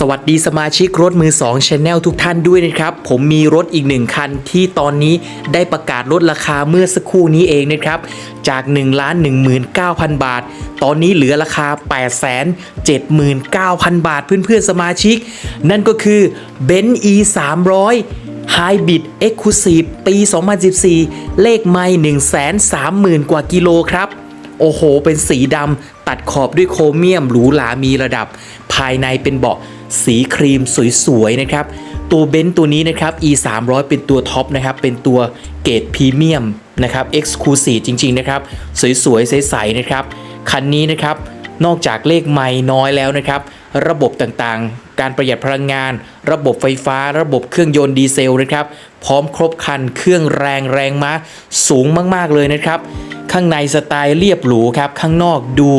สวัสดีสมาชิกรถมือ2 Channel ทุกท่านด้วยนะครับ ผมมีรถอีกหนึ่งคันที่ตอนนี้ได้ประกาศลดราคาเมื่อสักครู่นี้เองนะครับ จาก1 1 9 0 0 0 บาท ตอนนี้เหลือราคา 8 7 9 0 0 0 บาทเพื่อนๆสมาชิก นั่นก็คือ b e n z e 300 Hybrid Exclusive ปี 2014 เลขไม่ 130,000 กว่ากิโลครับ โอ้โห เป็นสีดำตัดขอบด้วยโครเมียมหรูหรามีระดับายในเป็นเบาะสีครีมสวยๆนะครับ ตัวเบนซ์ตัวนี้นะครับ e 3 0 0เป็นตัวท็อปนะครับ เป็นตัวเกรดพรีเมียมนะครับเอ็กซ์คลูซีฟจริง ๆ นะครับ สวยๆ ใสๆ นะครับ คันนี้นะครับ นอกจากเลขไม่น้อยแล้วนะครับ ระบบต่างๆ การประหยัดพลังงาน ระบบไฟฟ้า ระบบเครื่องยนต์ดีเซลนะครับ พร้อมครบคัน เครื่องแรงแรงม้าสูงมากๆเลยนะครับ ข้างในสไตล์เรียบหรูครับ ข้างนอกดู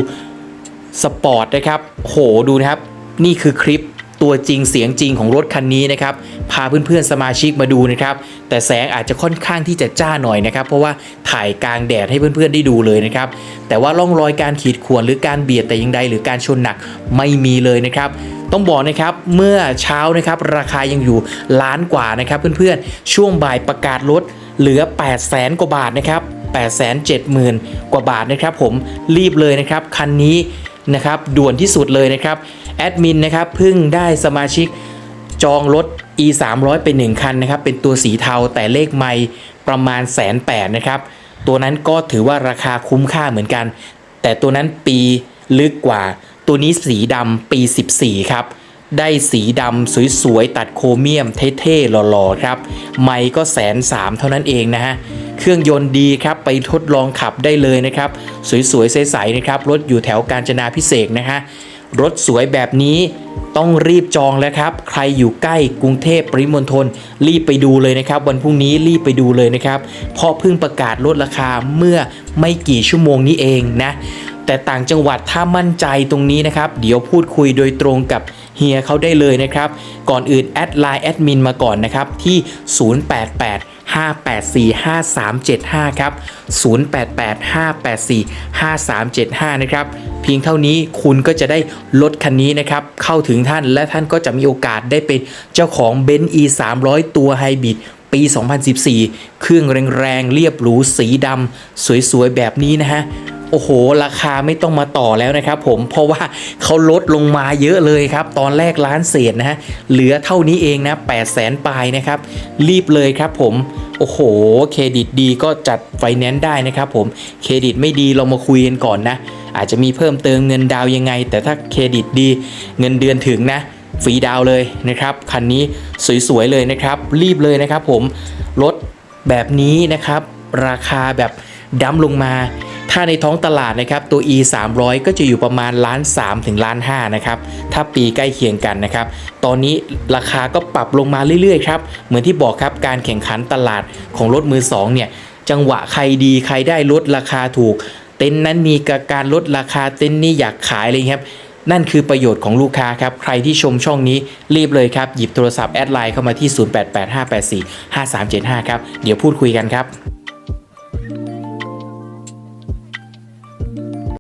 สปอร์ตนะครับ โห ดูนะครับ นี่คือคลิปตัวจริงเสียงจริงของรถคันนี้นะครับ พาเพื่อนๆสมาชิกมาดูนะครับ แต่แสงอาจจะค่อนข้างที่จะจ้าหน่อยนะครับ เพราะว่าถ่ายกลางแดดให้เพื่อนๆได้ดูเลยนะครับ แต่ว่าร่องรอยการขีดข่วนหรือการเบียดแต่อย่างใดหรือการชนหนักไม่มีเลยนะครับต้องบอกนะครับเมื่อเช้านะครับราคายังอยู่ล้านกว่านะครับเพื่อนๆ ช่วงบ่ายประกาศลดเหลือ 8 0 0แสนกว่าบาทนะครับ870,000 กว่าบาทนะครับ ผมรีบเลยนะครับ คันนี้นะครับด่วนที่สุดเลยนะครับ แอดมินนะครับเพิ่งได้สมาชิกจองรถ e 3 0 0เป็น1คันนะครับ เป็นตัวสีเทาแต่เลขไม่ประมาณแสนแปดนะครับ ตัวนั้นก็ถือว่าราคาคุ้มค่าเหมือนกัน แต่ตัวนั้นปีลึกกว่า ตัวนี้สีดำปี 14 ครับ ได้สีดำสวยๆ ตัดโครเมียมเท่ๆหล่อๆ ครับ ไม่ก็แสนสามเท่านั้นเองนะฮะ เครื่องยนต์ดีครับ ไปทดลองขับได้เลยนะครับ สวยๆ ใสๆ นะครับ รถอยู่แถวกาญจนาพิเศษนะฮะ รถสวยแบบนี้ต้องรีบจองแล้วครับ ใครอยู่ใกล้กรุงเทพปริมณฑลรีบไปดูเลยนะครับ วันพรุ่งนี้รีบไปดูเลยนะครับ เพราะเพิ่งประกาศลดราคาเมื่อไม่กี่ชั่วโมงนี้เองนะ แต่ต่างจังหวัดถ้ามั่นใจตรงนี้นะครับ เดี๋ยวพูดคุยโดยตรงกับ เฮียเขาได้เลยนะครับ ก่อนอื่นแอดไลน์แอดมินมาก่อนนะครับ ที่ 088 584 5375 ครับ 088 584 5375 นะครับ เพียงเท่านี้คุณก็จะได้รถคันนี้นะครับ เข้าถึงท่านและท่านก็จะมีโอกาสได้เป็นเจ้าของ b e n z e 300 ตัวไฮบริดปี 2014 เครื่องแรงๆ เรียบหรูสีดำ สวยๆ แบบนี้นะฮะ โอ้โห ราคาไม่ต้องมาต่อแล้วนะครับผมเพราะว่าเขาลดลงมาเยอะเลยครับ ตอนแรกล้านเศษนะฮะเหลือเท่านี้เองนะ8 0 0แสนปลายนะครับ รีบเลยครับผมโอ้โห เครดิตดีก็จัดไฟแนนซ์ได้นะครับผมเครดิตไม่ดีเรามาคุยกันก่อนนะ อาจจะมีเพิ่มเติมเงินดาวยังไง แต่ถ้าเครดิตดีเงินเดือนถึงนะฟรีดาวเลยนะครับคันนี้สวยๆเลยนะครับ รีบเลยนะครับผมรถแบบนี้นะครับ ราคาแบบดั้มลงมา ถ้าในท้องตลาดนะครับตัว e 3 0 0ก็จะอยู่ประมาณล้าน3ถึงล้าน5นะครับถ้าปีใกล้เคียงกันนะครับตอนนี้ราคาก็ปรับลงมาเรื่อยๆครับเหมือนที่บอกครับการแข่งขันตลาดของรถมือ2เนี่ยจังหวะใครดีใครได้ลดราคาถูก เต็นนั้นมีการลดราคาเต็นนี้อยากขายเงี้ยครับนั่นคือประโยชน์ของลูกค้าครับ ใครที่ชมช่องนี้รีบเลยครับ หยิบโทรศัพท์แอดไลน์เข้ามาที่ 0885845375 ครับ เดี๋ยวพูดคุยกันครับ